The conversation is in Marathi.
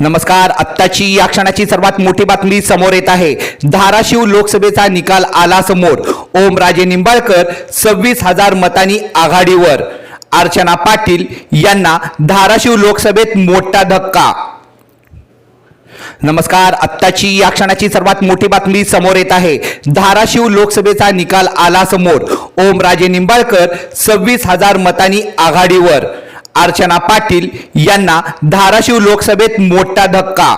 नमस्कार आत्ताची या क्षणाची सर्वात मोठी बातमी समोर येत आहे. धाराशिव लोकसभेचा निकाल आला समोर. ओमराजे निंबाळकर सव्वीस हजार मतांनी आघाडीवर. अर्चना पाटील यांना धाराशिव लोकसभेत मोठा धक्का. नमस्कार आत्ताची या क्षणाची सर्वात मोठी बातमी समोर येत आहे. धाराशिव लोकसभेचा निकाल आला समोर. ओमराजे निंबाळकर सव्वीस हजार मतांनी आघाडीवर. अर्चना पाटील यांना धाराशिव लोकसभेत मोठा धक्का.